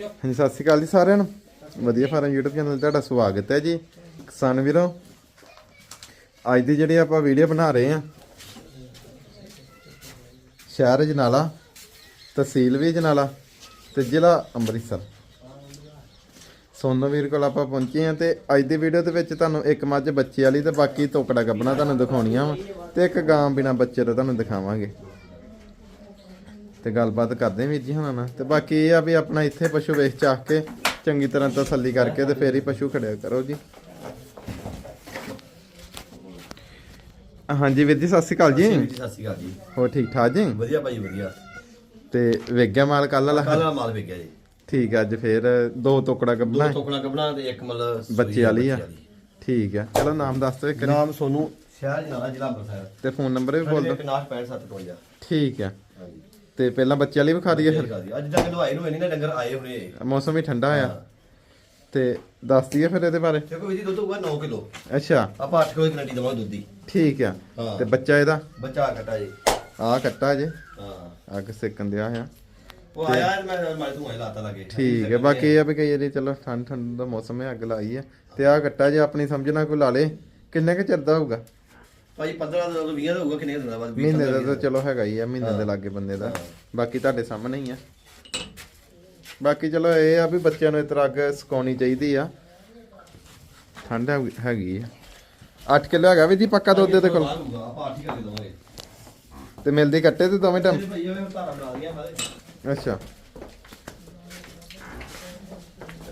ਹਾਂਜੀ, ਸਤਿ ਸ਼੍ਰੀ ਅਕਾਲ ਜੀ ਸਾਰਿਆਂ ਨੂੰ। ਵਧੀਆ ਫਾਰਮ YouTube ਚੈਨਲ ਤੇ ਤੁਹਾਡਾ ਸਵਾਗਤ ਹੈ ਜੀ। ਕਿਸਾਨ ਵੀਰੋ, ਅੱਜ ਦੀ ਜਿਹੜੀ ਆਪਾਂ ਵੀਡੀਓ ਬਣਾ ਰਹੇ ਆ ਸ਼ਹਿਰ ਜਨਾਲਾ, ਤਹਿਸੀਲ ਵੀ ਜਨਾਲਾ ਤੇ ਜ਼ਿਲ੍ਹਾ ਅੰਮ੍ਰਿਤਸਰ। ਸੋਨੋ ਵੀਰ ਕੋਲ ਆਪਾਂ ਪਹੁੰਚੇ ਆ ਤੇ ਅੱਜ ਦੀ ਵੀਡੀਓ ਦੇ ਵਿੱਚ ਤੁਹਾਨੂੰ ਇੱਕ ਮੱਝ ਬੱਚੇ ਵਾਲੀ ਤੇ ਬਾਕੀ ਤੋਕੜਾ ਗੱਬਣਾ ਤੁਹਾਨੂੰ ਦਿਖਾਉਣੀਆਂ ਵਾ ਤੇ ਇੱਕ ਗਾਂ ਬਿਨਾ ਬੱਚੇ ਦਾ ਤੁਹਾਨੂੰ ਦਿਖਾਵਾਂਗੇ। ਤੇ ਗੱਲਬਾਤ ਕਰਦੇ ਹਾਂ ਵੀਰ ਜੀ ਹੁਣਾਂ ਨਾਲ। ਤੇ ਬਾਕੀ ਇਹ ਆ ਵੀ ਆਪਣਾ ਇੱਥੇ ਪਸ਼ੂ ਵੇਚ ਚਾਹ ਕੇ ਚੰਗੀ ਤਰ੍ਹਾਂ ਤਸੱਲੀ ਕਰਕੇ ਤੇ ਫੇਰ ਹੀ ਪਸ਼ੂ ਖੜਿਆ ਕਰੋ ਜੀ। ਹਾਂਜੀ ਵੀਰ ਜੀ ਸਤਿ ਸ਼੍ਰੀ ਅਕਾਲ ਜੀ। ਜੀ ਸਤਿ ਸ਼੍ਰੀ ਅਕਾਲ ਜੀ। ਹੋਰ ਠੀਕ ਠਾਕ ਜੀ? ਵਧੀਆ ਭਾਈ ਵਧੀਆ। ਤੇ ਵੇਗਿਆ ਮਾਲ ਕੱਲ ਵਾਲਾ? ਕੱਲ ਮਾਲ ਵਿਕਿਆ ਜੀ। ਠੀਕ ਆ ਅੱਜ ਫੇਰ ਦੋ ਟੋਕੜਾ ਦੋ ਗੱਬਣਾ ਟੋਕਣਾ ਕਬਣਾ ਤੇ ਇੱਕ ਮਤਲਬ ਸੂਈ ਬੱਚੇ ਵਾਲੀ ਆ। ਠੀਕ ਆ ਚਲੋ ਨਾਮ ਦੱਸ ਦਿਓ ਇੱਕ ਵਾਰੀ। ਨਾਮ ਸੋਨੂੰ ਸ਼ਹਿਰ ਜਨਾਲਾ ਜ਼ਿਲ੍ਹਾ ਅੰਮ੍ਰਿਤਸਰ। ਤੇ ਫੋਨ ਨੰਬਰ ਵੀ ਬੋਲ ਦਿਓ। 5965 ਠੀਕ ਆ। ਹਾਂਜੀ। ਤੇ ਪਹਿਲਾਂ ਬੱਚੇ ਵਾਲੀ ਵਿਖਾ ਦਈਏ ਫਿਰ। ਆ। ਅੱਜ ਤੱਕ ਲਵਾਏ ਨੂੰ ਨਹੀਂ ਨਾ ਡੰਗਰ ਆਏ ਹੁਣੇ। ਮੌਸਮ ਵੀ ਠੰਡਾ ਆ ਤੇ ਦੱਸ ਦਈਏ ਫਿਰ ਇਹਦੇ ਬਾਰੇ। ਦੇਖੋ ਵੀ ਜੀ ਦੁੱਧ ਹੋਊਗਾ 9 ਕਿਲੋ। ਅੱਛਾ। ਆਪਾਂ 8 ਕਿਲੋ ਕਨੇਡੀ ਦਵਾਂਗੇ ਦੁੱਧ ਦੀ। ਠੀਕ ਆ। ਤੇ ਬੱਚਾ ਇਹਦਾ? ਬੱਚਾ ਘਟਾ ਜੀ। ਆ ਕੱਟਾ ਜੇ। ਹਾਂ। ਅੱਗ ਸੇਕਣ ਦਿਆ ਆ ਉਹ ਆਇਆ ਮੈਂ ਮਾਰੇ ਤੂੰ ਆਇਆ ਲਾਤਾ ਲੱਗੇ ਠੀਕ ਹੈ ਬਾਕੀ ਇਹ ਆ ਵੀ ਕਈ ਵਾਰੀ ਚਲੋ ਠੰਡ ਠੰਡ ਦਾ ਮੌਸਮ ਹੈ ਅੱਗ ਲਾਈ ਹੈ। ਤੇ ਆ ਕੱਟਾ ਜੇ ਆਪਣੀ ਸਮਝ ਨਾਲ ਕੋਈ ਲਾ ਲੇ। ਕਿੰਨੇ ਕੁ ਚਿਰ ਦਾ ਹੋਊਗਾ? ਭਾਈ 15 ਦਾ 20 ਦਾ ਹੋਊਗਾ ਕਿੰਨੇ ਦਿਨਾਂ ਬਾਅਦ? ਮਹੀਨੇ ਦਾ ਤਾਂ ਚਲੋ ਹੈਗਾ ਹੀ ਆ ਮਹੀਨੇ ਦੇ ਲਾਗੇ ਬੰਦੇ ਦਾ। ਬਾਕੀ ਤੁਹਾਡੇ ਸਾਹਮਣੇ ਹੀ ਆ। ਬਾਕੀ ਚਲੋ ਇਹ ਆ ਵੀ ਬੱਚਿਆਂ ਨੂੰ ਇਸ ਤਰ੍ਹਾਂ ਅੱਗ ਸਕਾਉਣੀ ਚਾਹੀਦੀ ਆ। ਠੰਡ ਹੈਗੀ- ਹੈਗੀ ਆ। 8 ਕਿਲੋ ਹੈਗਾ ਵੀ ਜੀ ਪੱਕਾ ਦੁੱਧ ਦੇ ਕੋਲ? ਆਪਾਂ 8 ਹੀ ਕਰਕੇ ਦਵਾਂਗੇ ਤੇ ਮਿਲਦੀ ਕੱਟੇ ਤੇ ਦੋਵੇਂ ਟਾਈਮ? ਭਾਈ ਉਹ ਧਾਰਾ ਬਣਾ ਸਾਰੇ। ਅੱਛਾ।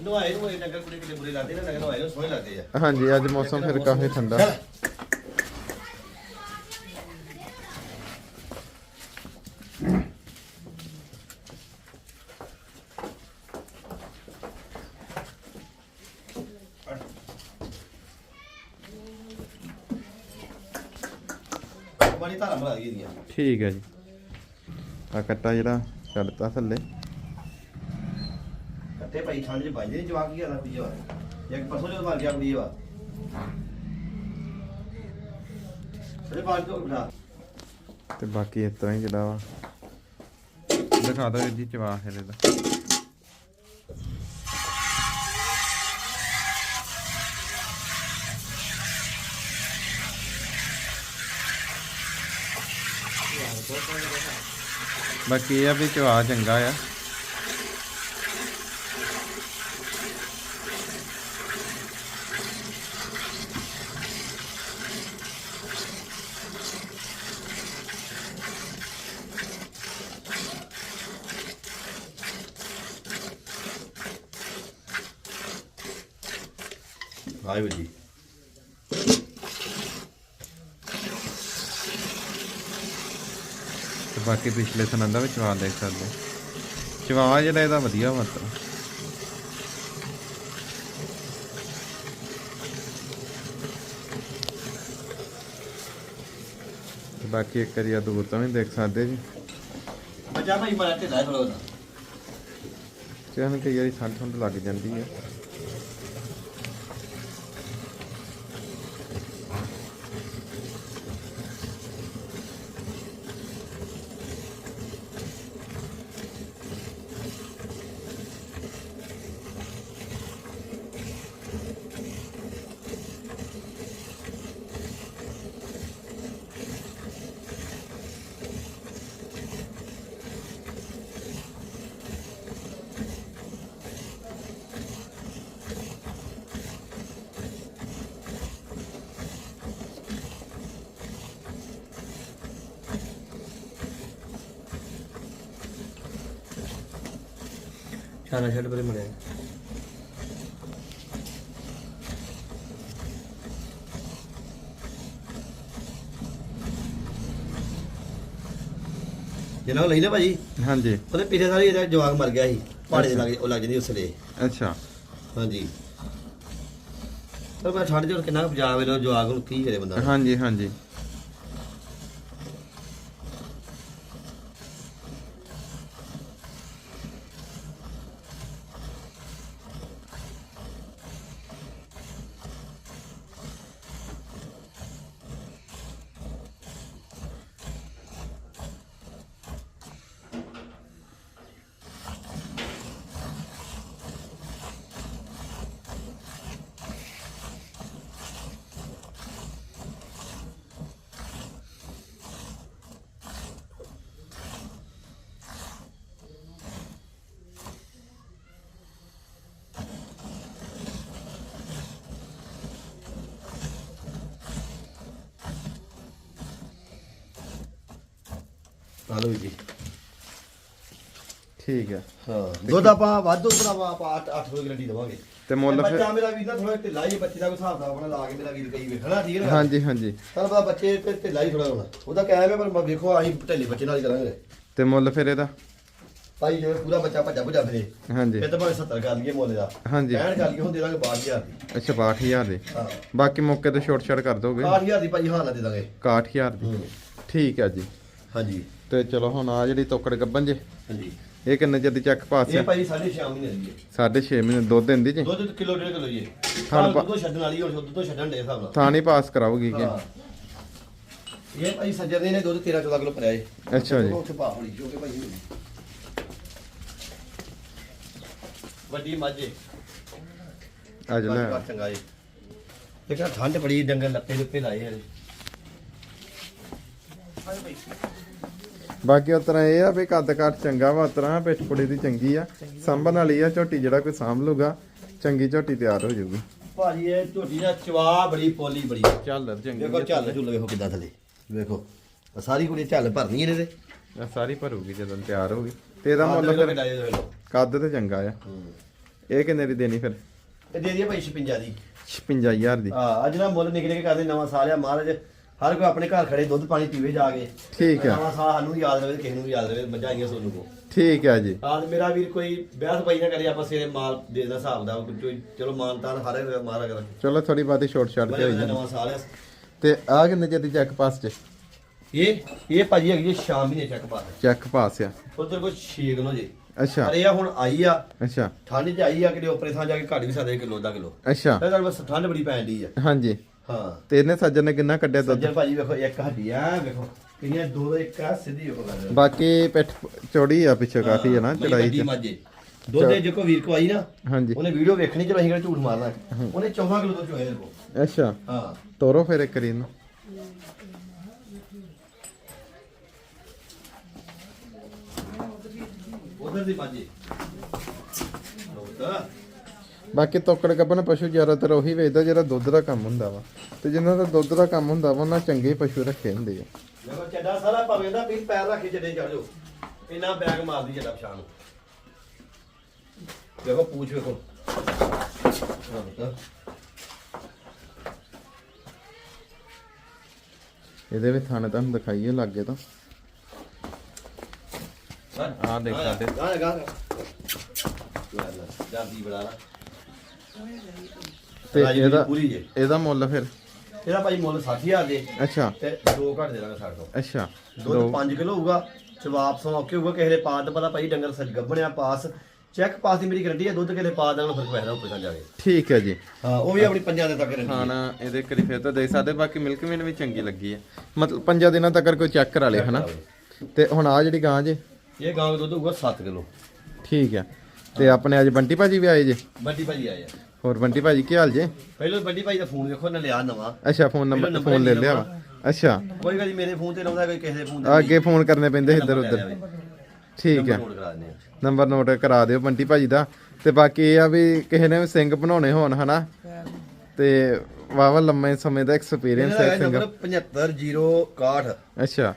ਨਵਾਏ ਨੂੰ ਇਹ ਡੰਗਰ ਕੁੜੀ ਕਿਤੇ ਬੁਰੇ ਲੱਗਦੇ ਨਾ ਡੰਗਰ ਨਵਾਏ ਨੂੰ ਸੋਹਣੇ ਲੱਗਦੇ ਆ। ਹਾਂਜੀ ਅੱਜ ਮੌਸਮ ਫਿਰ ਕਾਫੀ ਠੰਡਾ। ਬੜੀ ਧਾਰਾ ਬਣਾ ਗਈ ਦੀਆਂ ਠੀਕ ਹੈ ਜੀ। ਆ ਕੱਟਾ ਜਿਹੜਾ ਛੱਡਤਾ ਥੱਲੇ। ਕੱਟੇ ਭਾਈ ਚ ਵੱਜਦੇ ਨੀ ਜਵਾਕ ਕੀ ਆਦਾ ਵਾ ਇੱਕ ਪਰਸੋਂ ਜਦੋਂ ਮਰ ਗਿਆ ਕੁੜੀ ਵਾ ਸਰੇ ਬਾਅਦ ਤੋਂ ਬਿਠਾ ਤੇ ਬਾਕੀ ਇਸ ਤਰ੍ਹਾਂ ਹੀ ਜਿਹੜਾ ਵਾ। ਦਿਖਾ ਦੋ ਜੀ ਫਿਰ ਇਹਦਾ ਬਾਕੀ ਇਹ ਆ ਵੀ ਚਵਾ ਚੰਗਾ ਆ। ਆਇਓ ਜੀ। ਬਾਕੀ ਪਿਛਲੇ ਸਨਾਂ ਦਾ ਵੀ ਚਵਾ ਦੇਖ ਸਕਦੇ ਚਵਾ ਜਿਹੜਾ ਇਹਦਾ ਵਧੀਆ ਮਤਲਬ। ਬਾਕੀ ਇੱਕ ਵਾਰੀ ਆ ਦੂਰ ਤੋਂ ਵੀ ਦੇਖ ਸਕਦੇ ਜੀ। ਬੱਚਾ ਭਾਈ ਮਾਰਾ ਢਿੱਲਾ ਥੋੜਾ ਉਹਦਾ ਚਾਹਨ ਕਈ ਵਾਰੀ ਠੰਡ ਠੰਡ ਲੱਗ ਜਾਂਦੀ ਹੈ ਛਾਣਾ ਛੱਡ ਪਰੇ ਮੜਿਆ। ਜਿਹਨਾਂ ਲਈ ਨਾ ਭਾਜੀ ਹਾਂਜੀ। ਉਹਦੇ ਪਿਛਲੇ ਸਾਲ ਹੀ ਇਹਦਾ ਜਵਾਕ ਮਰ ਗਿਆ ਸੀ ਪਹਾੜੇ ਦੇ ਲੱਗ ਉਹ ਲੱਗ ਜਾਂਦੀ ਉਸ ਲਈ ਅੱਛਾ। ਹਾਂਜੀ। ਪਰ ਮੈਂ ਛੱਡ ਜੋਰ ਕਿੰਨਾ ਕੁ ਪੰਜਾਬ ਇਹਦਾ ਜਵਾਕ ਨੂੰ ਕੀ ਕਰੇ ਬੰਦਾ। ਹਾਂਜੀ ਹਾਂਜੀ। ਹਲੋ ਜੀ। ਠੀਕ ਹੈ। ਹਾਂ ਦੁੱਧ ਆਪਾਂ ਵਾਧੂ ਭਰਾਵਾ ਆਪਾਂ 8 8 ਗਰੰਟੀ ਦਵਾਂਗੇ। ਤੇ ਮੁੱਲ ਫਿਰ ਬੱਚਾ ਮੇਰਾ ਵੀਰ ਨਾ ਥੋੜਾ ਢਿੱਲਾ ਹੀ ਬੱਚੇ ਦਾ ਕੋਈ ਹਿਸਾਬ ਦਾ ਆਪਣਾ ਲਾ ਕੇ ਮੇਰਾ ਵੀਰ ਕਈ ਵੇਖਣਾ ਠੀਕ ਹੈ ਹਾਂਜੀ ਹਾਂਜੀ। ਤੁਹਾਨੂੰ ਪਤਾ ਬੱਚੇ ਤੇ ਢਿੱਲਾ ਹੀ ਥੋੜਾ ਹੋਣਾ। ਉਹਦਾ ਕਹਿ ਹੈ ਪਰ ਮੈਂ ਵੇਖੋ ਅਸੀਂ ਢਿੱਲੇ ਬੱਚੇ ਨਾਲ ਹੀ ਕਰਾਂਗੇ। ਤੇ ਮੁੱਲ ਫਿਰ ਇਹਦਾ? ਭਾਈ ਜਿਵੇਂ ਪੂਰਾ ਬੱਚਾ ਭੱਜਾ ਭੁੱਜਾ ਫਿਰੇ ਹਾਂਜੀ। ਫਿਰ ਤਾਂ ਭਾਵੇਂ 70 ਕਰ ਲਈਏ ਮੁੱਲ ਦਾ। ਹਾਂਜੀ। ਕਹਿਣ ਕਰ ਲਈਏ ਹੁਣ ਦੇ ਦਾਂਗੇ 62000 ਦੀ। ਅੱਛਾ 62000 ਦੀ। ਹਾਂ। ਬਾਕੀ ਮੌਕੇ ਤੇ ਛੋਟ ਛਾਟ ਕਰ ਦੋਗੇ? 62000 ਦੀ ਭਾਈ ਹਾਂ ਨਾ ਦੇ ਦਾਂਗੇ। 61000 ਦੀ। ਠੀਕ ਹੈ ਜੀ। ਹਾਂਜੀ। ਤੇ ਚਲੋ ਹੁਣ ਆ ਜਿਹੜੀ ਤੋਕੜ ਗੱਬਨ ਜੇ। ਹਾਂਜੀ। ਇਹ ਕਿੰਨੇ ਚਿਰ ਦੀ ਚੱਕ ਪਾਸ ਇਹ ਆ ਭਾਈ 6.5 ਮਹੀਨੇ ਦੀ ਹੈ। ਸਾਢੇ ਛੇ ਮਹੀਨੇ ਦੁੱਧ ਦਿੰਦੀ ਜੀ? ਦੁੱਧ ਕਿਲੋ ਡੇਢ ਕਿਲੋ ਜੀ। ਹਾਂ, ਹਾਂ ਦੁੱਧ ਛੱਡਣ ਵਾਲੀ ਹੁਣ ਦੁੱਧ ਤੋਂ ਛੱਡਣ ਦੇ ਹਿਸਾਬ ਨਾਲ। ਥਾਣੀ ਪਾਸ ਕਰਾਉਗੀ ਕਿ? ਹਾਂ। ਇਹ ਭਾਈ ਸੱਜਰ ਨੇ ਦੁੱਧ 13 14 ਕਿਲੋ ਭਰਿਆ ਅੱਛਾ ਜੀ। ਉੱਥੇ ਪਾ ਹੋਣੀ ਜੋ ਕਿ ਭਾਈ ਹੋਣੀ। ਵੱਡੀ ਮਾਝੇ ਅੱਜ ਲੈ ਚੰਗਾ ਏ। ਇਹ ਠੰਡ ਬੜੀ ਡੰਗਰ ਲੱਪੇ ਲੁੱਪੇ ਲਾਏ ਹਲੇ ਬਾਕੀ ਉਸ ਤਰ੍ਹਾਂ ਇਹ ਆ ਵੀ ਕੱਦ ਕੱਟ ਚੰਗਾ ਵਾ ਉਸ ਤਰ੍ਹਾਂ ਪਿੱਠ ਪੁੜੀ ਦੀ ਚੰਗੀ ਆ। ਸੰਭਣ ਵਾਲੀ ਆ ਝੋਟੀ ਜਿਹੜਾ ਕੋਈ ਸਾਂਭ ਲੂਗਾ ਚੰਗੀ ਝੋਟੀ ਤਿਆਰ ਹੋ ਜਾਊਗੀ। ਭਾਜੀ ਇਹ ਝੋਟੀ ਦਾ ਚਵਾ ਬੜੀ ਪੋਲੀ ਬੜੀ। ਚੱਲ ਦੇਖੋ ਚੱਲ ਝੁੱਲ ਵੇਖੋ ਕਿੱਦਾਂ ਥੱਲੇ। ਵੇਖੋ ਆਹ ਸਾਰੀ ਕੁੜੀ ਝੱਲ ਭਰਨੀ ਇਹਨੇ ਤੇ। ਆ ਸਾਰੀ ਭਰੂਗੀ ਜਦੋਂ ਤਿਆਰ ਹੋਗੀ ਤੇ ਇਹਦਾ ਮੁੱਲ ਫਿਰ ਕਿੱਦਾਂ ਤੇ ਚੰਗਾ ਆ। ਇਹ ਕਿੰਨੇ ਦੀ ਦੇਣੀ ਫਿਰ? ਇਹ ਦੇ ਦਈਏ ਭਾਈ 56 ਦੀ। 56000 ਦੀ। ਹਾਂ ਅੱਜ ਨਾ ਮੁੱਲ ਨਿਕਲੇ ਕੇ ਕਰਦੇ ਨਵਾਂ ਸਾਲ ਆ। ਮਹਾਰਾਜ ਹਰ ਕੋਈ ਆਪਣੇ ਘਰ ਖੜੇ ਦੁੱਧ ਪਾਣੀ ਪੀਵੇ ਜਾ ਕੇ। ਠੀਕ ਹੈ ਨਵਾਂ ਸਾਲ ਸਾਨੂੰ ਯਾਦ ਰਵੇ ਕਿਸੇ ਨੂੰ ਵੀ ਯਾਦ ਰਵੇ ਬਜਾਈਆਂ ਸੋਨੂੰ ਕੋ। ਠੀਕ ਹੈ ਜੀ। ਆਜ ਮੇਰਾ ਵੀਰ ਕੋਈ ਵਿਆਹ ਸਪਾਈ ਨਾ ਕਰੇ ਆਪਾਂ ਸਵੇਰੇ ਮਾਲ ਦੇ ਦਾ ਹਿਸਾਬ ਦਾ ਕੋਈ- ਚਲੋ ਮਾਨਤਾਨ ਹਰ ਇੱਕ ਮਾਰਾ ਕਰ ਚਲੋ ਥੋੜੀ ਬਾਤੀ ਛੋਟ ਛਾਟ ਤੇ ਹੋਈ ਜਾਂਦੀ। ਨਵਾਂ ਸਾਲ ਆ। ਤੇ ਆ ਕਿੰਨੇ ਚਿਰ ਦੀ ਚੈੱਕ ਪਾਸ ਚ? ਇਹ ਇਹ ਭਾਜੀ ਹੈਗੀ ਜੀ ਸ਼ਾਮ ਮਹੀਨੇ ਚੱਕ ਪਾ ਚੈੱਕ ਪਾਸ ਆ। ਉਧਰ ਕੋਈ 6 ਕਿਲੋ ਜੀ। ਅੱਛਾ। ਪਰ ਇਹ ਆ ਹੁਣ ਆਈ ਆ। ਅੱਛਾ। ਠੰਡ ਚ ਆਈ ਆ ਕਿ ਉਪਰੇ ਥਾਂ ਜਾ ਕੇ ਘੱਟ ਵੀ ਸਕਦੇ ਕਿਲੋ ਦਾ ਕਿਲੋ। ਅੱਛਾ। ਤੇ ਬਸ ਠੰਡ ਬੜੀ ਪੈਣ ਦੀ ਆ। ਹਾਂਜੀ। ਹਾਂ। ਤੇ ਇਹਨੇ ਸੱਜਣ ਨੇ ਕਿੰਨਾ ਕੱਢਿਆ ਦੁੱਧ? ਸੱਜਣ ਭਾਜੀ ਵੇਖੋ ਇੱਕ ਹੱਡੀ ਆ ਵੇਖੋ। ਕਿੰਨੀਆਂ ਦੋ ਦਾ ਇੱਕ ਆ ਸਿੱਧੀ ਵੇਖੋ ਗੱਲ। ਬਾਕੀ ਪਿੱਠ ਚੌੜੀ ਆ ਪਿੱਛੇ ਕਾਫੀ ਹੈ ਨਾ ਚੜਾਈ ਚ ਚ। ਮਾਝੇ। ਦੁੱਧ ਦੇ ਜੇ ਕੋ ਵੀਰ ਕੋ ਆਈ ਨਾ ਹਾਂਜੀ। ਉਹਨੇ ਵੀਡੀਓ ਵੇਖਣੀ ਚਲੋ ਅਸੀਂ ਕਿਹੜਾ ਝੂਠ ਮਾਰਨਾ। ਉਹਨੇ 14 ਕਿਲੋ ਦੁੱਧ ਚੋਇਆ ਕੋ ਅੱਛਾ। ਹਾਂ। ਤੋਰੋ ਫਿਰ ਇੱਕ ਰੀ ਨੂੰ। ਉਧਰ ਦੀ ਮਾਝੇ। ਲੋਤਾ ਬਾਕੀ ਤੋਕੜ ਗੱਬਨ ਪਸ਼ੂ ਜ਼ਿਆਦਾਤਰ ਉਹੀ ਵੇਚਦਾ ਜਿਹੜਾ ਦੁੱਧ ਦਾ ਕੰਮ ਹੁੰਦਾ ਵਾ ਤੇ ਜਿਨ੍ਹਾਂ ਦਾ ਦੁੱਧ ਦਾ ਕੰਮ ਹੁੰਦਾ ਵਾ ਉਹਨਾਂ ਚੰਗੇ ਪਸ਼ੂ ਰੱਖੇ ਹੁੰਦੇ ਆ ਦੇਖੋ ਚੱਡਾ ਸਾਰਾ ਭਾਵੇਂ ਦਾ ਵੀ ਪੈਰ ਰੱਖ ਕੇ ਚੱਡੇ ਚੜ ਜਾਓ ਇੰਨਾ ਬੈਗ ਮਾਰਦੀ ਚੱਡਾ ਪਛਾਣ ਦੇਖੋ ਪੂਛ ਵੇਖੋ ਹਾਂ ਬਤਾ ਇਹਦੇ ਵਿੱਚ ਥਾਣੇ ਤੁਹਾਨੂੰ ਦਿਖਾਈਏ ਲੱਗੇ ਤਾਂ ਆਹ ਦੇਖ ਸਾਡੇ। ਗਾ ਗਾ ਜਾਂਦੀ ਬੜਾ ਨਾ ਤੇ ਰਾਜੀ ਇਹਦਾ ਪੂਰੀ ਜੇ। ਇਹਦਾ ਮੁੱਲ ਫਿਰ? ਇਹਦਾ ਭਾਈ ਮੁੱਲ 60000 ਦੇ ਅੱਛਾ। ਤੇ ਦੋ ਘੱਟ ਦੇ ਦਾਂਗੇ ਸਾਡੇ ਤੋਂ। ਅੱਛਾ। ਦੁੱਧ 5 ਕਿਲੋ ਹੋਊਗਾ ਜਵਾਬ ਸਮੌਕੇ ਹੋਊਗਾ ਕਿਸੇ ਦੇ ਪਾਸ ਦਾ ਪਤਾ ਭਾਈ ਡੰਗਰ ਸੱਜ ਗੱਬਣਿਆ ਪਾਸ। ਚੈੱਕ ਪਾਸ ਦੀ ਮੇਰੀ ਗਰੰਟੀ ਹੈ ਦੁੱਧ ਕਿਸੇ ਦੇ ਪਾਸ ਦਾ ਫ਼ਰਕ ਪੈਦਾ ਉੱਪਰ ਤਾਂ ਜਾਵੇ। ਠੀਕ ਹੈ ਜੀ। ਹਾਂ ਉਹ ਵੀ ਆਪਣੀ ਪੰਜਾਂ ਦੇ ਤੱਕ ਹੈ। ਖਾਣਾ ਇਹਦੇ ਕਰੀ ਫਿਰ ਤਾਂ ਦੇਖ ਸਕਦੇ ਬਾਕੀ ਮਿਲਕ ਮੀਨ ਵੀ ਚੰਗੀ ਲੱਗੀ ਹੈ। ਮਤਲਬ ਪੰਜਾਂ ਦਿਨਾਂ ਤੱਕ ਕੋਈ ਚੈੱਕ ਕਰਾ ਲੇ ਹਨਾ? ਤੇ ਹੁਣ ਆ ਜਿਹੜੀ ਗਾਂ ਜੇ? ਇਹ ਗਾਂ ਦਾ ਦੁੱਧ ਹੋਊਗਾ 7 ਕਿਲੋ। ਠੀਕ ਹੈ। ਤੇ ਆਪਣੇ ਅੱਜ ਬੰਟੀ ਭਾਜੀ ਵੀ ਆਏ ਜੇ? ਵੱਡੀ ਭਾਜੀ ਆਏ ਆ। ਹੋਰ ਬੰਟੀ ਭਾਜੀ ਕੀ ਹਾਲ ਜੇ? ਪਹਿਲਾਂ ਵੱਡੀ ਭਾਈ ਦਾ ਫੋਨ ਵੇਖੋ ਨਾ ਲਿਆ ਨਵਾਂ। ਅੱਛਾ ਫੋਨ ਨੰਬਰ ਫੋਨ ਲੈ ਲਿਆ ਵਾ। ਅੱਛਾ। ਕੋਈ ਗੱਲ ਨੀ, ਮੇਰੇ ਫੋਨ ਤੇ ਲਾਉਂਦਾ ਕੋਈ ਕਿਸੇ ਦੇ ਫੋਨ ਤੇ ਅੱਗੇ ਫੋਨ ਕਰਨੇ ਪੈਂਦੇ ਇੱਧਰ ਉੱਧਰ। ਠੀਕ ਹੈ। ਨੰਬਰ ਨੋਟ ਕਰਾ ਦਿਓ ਬੰਟੀ ਭਾਜੀ ਦਾ। ਤੇ ਬਾਕੀ ਇਹ ਆ ਵੀ ਕਿਸੇ ਨੇ ਸਿੰਘ ਬਣਾਉਣੇ ਹੋਣ ਹਨਾ? ਤੇ ਵਾਵਾ ਲੰਮੇ ਸਮੇਂ ਦਾ ਐਕਸਪੀਰੀਅੰਸ ਹੈ ਸਿੰਘ ਨੰਬਰ 75061 ਅੱਛਾ।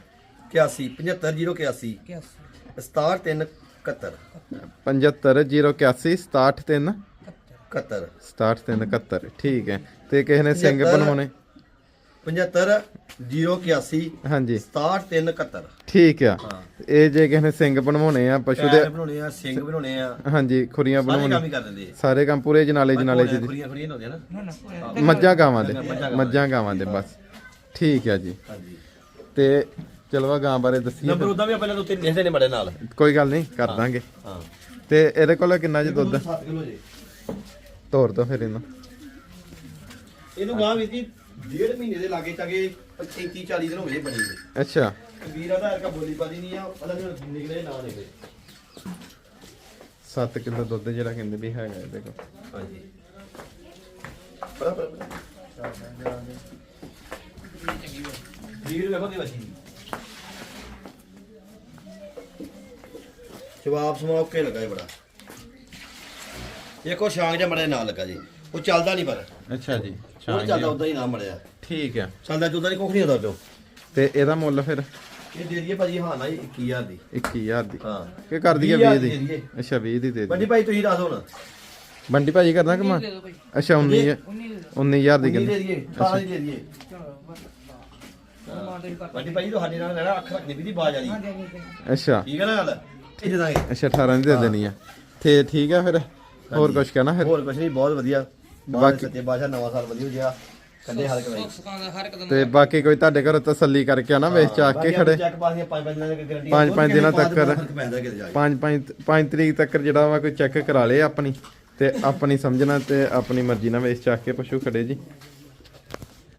81 75081 67371 75081 673 71 67371 ਠੀਕ ਹੈ। ਤੇ ਕਿਸੇ ਨੇ ਸਿੰਘ 75 ਬਣਾਉਣੇ? 75 081 ਹਾਂਜੀ। 67371 ਠੀਕ ਆ। ਹਾਂ। ਇਹ ਜੇ ਕਿਸੇ ਨੇ ਸਿੰਘ ਬਣਵਾਉਣੇ ਆ ਪਸ਼ੂ ਦੇ ਪੈਰ ਬਣਾਉਣੇ ਆ ਸਿੰਘ ਬਣਾਉਣੇ ਆ। ਹਾਂਜੀ ਖੁਰੀਆਂ ਸਾਰੇ ਬਣਾਉਣੇ। ਕੰਮ ਹੀ ਕਰ ਦਿੰਦੇ ਆ ਸਾਰੇ ਕੰਮ ਪੂਰੇ ਜਨਾਲੇ ਜਨਾਲੇ ਚ ਖੁਰੀਆਂ ਖੁਰੀਆਂ ਹੁੰਦੀਆਂ ਨਾ। ਮੱਝਾਂ ਗਾਵਾਂ ਦੇ। ਮੱਝਾਂ ਗਾਵਾਂ ਦੇ। ਬਸ। ਠੀਕ ਹੈ ਜੀ। ਹਾਂਜੀ। ਤੇ ਚਲੋ ਆ ਗਾਂ ਬਾਰੇ ਦੱਸੀਏ ਨੰਬਰ ਉਦਾਂ ਵੀ ਪਹਿਲਾਂ ਦੋ ਤਿੰਨ ਲਿਖਦੇ ਨੇ ਬੜੇ ਨਾਲ। ਕੋਈ ਗੱਲ ਨਹੀਂ ਕਰ ਦਾਂਗੇ। ਹਾਂ। ਤੇ ਇਹਦੇ ਕੋਲ ਕਿੰਨਾ ਜੀ ਦੁੱਧ? 7 ਕਿਲੋ ਜੀ। ਤੋਰ ਦੋ ਫਿਰ ਇਹਨੂੰ। ਇਹਨੂੰ ਗਾਂ ਜੀ ਡੇਢ ਮਹੀਨੇ ਦੇ ਲਾਗੇ ਚਾਗੇ 35 40 ਦਿਨ ਹੋ ਗਏ ਬਣੀ ਨੂੰ ਅੱਛਾ। ਵੀਰਾ ਦਾ ਹਰਕਾ ਬੋਲੀ ਪਾਦੀ ਨਹੀਂ ਆ ਪਤਾ ਨਹੀਂ ਨਿਕਲੇ ਨਾ ਨਿਕਲੇ। 7 ਕਿਲੋ ਦੁੱਧ ਜਿਹੜਾ ਕਹਿੰਦੇ ਵੀ ਹੈਗਾ ਇਹਦੇ ਕੋਲ। ਹਾਂਜੀ। ਬੜਾ ਬੜਾ ਵੀਰ ਵੇਖੋ ਦੀ ਵਸੀ। ਜਵਾਬ ਸਮਾ ਓਕੇ ਲੱਗਾ ਜੀ ਬੜਾ। ਦੇਖੋ ਸ਼ਾਂਗ ਜਿਹਾ ਮੜੇ ਨਾਲ ਲੱਗਾ ਜੀ। ਉਹ ਚੱਲਦਾ ਨਹੀਂ ਪਰ। ਅੱਛਾ ਜੀ ਉਹ ਚੱਲਦਾ ਉਦਾਂ ਹੀ ਨਾ ਮੜਿਆ। ਠੀਕ ਹੈ। ਚੱਲਦਾ ਚੁੱਲਦਾ ਨਹੀਂ ਕੁਖ ਨਹੀਂ ਹੁੰਦਾ ਜੋ ਤੇ ਇਹਦਾ ਮੁੱਲ ਫਿਰ? ਇਹ ਦੇ ਦਈਏ ਭਾਜੀ ਹਾਂ ਨਾ ਜੀ 21000 ਦੀ। 21000 ਦੀ। ਹਾਂ। ਕੀ ਕਰ ਦਈਏ 20 20 ਦੀ। ਅੱਛਾ 20 ਦੀ ਦੇ ਵੱਡੀ ਦੇ ਭਾਈ ਤੁਸੀਂ ਦੱਸ ਹੁਣ। ਬੰਟੀ ਭਾਜੀ ਕਰਨਾ ਕਿ ਮੈਂ ਅੱਛਾ 19 19000 ਦੀ 19 ਦੇ ਕਹਿੰਦੇ। ਦਈਏ 18 ਦੀ ਦੇ ਦਈਏ। ਵੱਡੀ ਭਾਈ ਤੁਹਾਡੇ ਨਾਲ ਰਹਿਣਾ ਅੱਖ ਰੱਖਣੀ ਵੀ ਦੀ ਬਾਜ ਵਾਲੀ। ਅੱਛਾ। ਠੀਕ ਹੈ ਨਾ ਗੱਲ? ਇਹ ਦੇ ਦਾਂਗੇ। ਅੱਛਾ 18 ਦੀ ਦੇ ਦੇਣੀ ਆ। ਤੇ ਠੀਕ ਆ ਫਿਰ। ਹੋਰ ਕੁਝ ਕਹਿਣਾ ਫਿਰ? ਹੋਰ ਕੁਝ ਨਹੀਂ ਬਹੁਤ ਵਧੀਆ। ਬਾਕੀ ਸੱਚੇ ਬਾਸ਼ਾ ਨਵਾਂ ਸਾਲ ਵਧੀਆ ਜਿਆ ਕੱਢੇ ਹਲਕ ਲਈ ਤੇ ਬਾਕੀ ਕੋਈ ਤੁਹਾਡੇ ਘਰੋਂ ਤਸੱਲੀ ਕਰਕੇ ਆ ਨਾ ਵੇਚ ਚਾਕ ਕੇ ਖੜੇ। ਚੈੱਕ ਪਾਸ ਦੀਆਂ ਪੰਜ ਪੰਜ ਦਿਨਾਂ ਦੀ ਗਾਰੰਟੀ ਪੰਜ- ਪੰਜ ਦਿਨਾਂ ਤੱਕ ਕਰ- ਫ਼ਰਕ ਪੈਂਦਾ ਕਿਤੇ ਜਾ ਕੇ। 5 5 5 ਤਰੀਕ ਤੱਕ ਜਿਹੜਾ ਵਾ ਕੋਈ ਚੈੱਕ ਕਰਾ ਲੇ ਆਪਣੀ ਤੇ ਆਪਣੀ ਸਮਝਣਾ ਤੇ ਆਪਣੀ ਮਰਜ਼ੀ ਨਾਲ ਵੇਚ ਚਾਕ ਕੇ ਪਸ਼ੂ ਖੜੇ ਜੀ।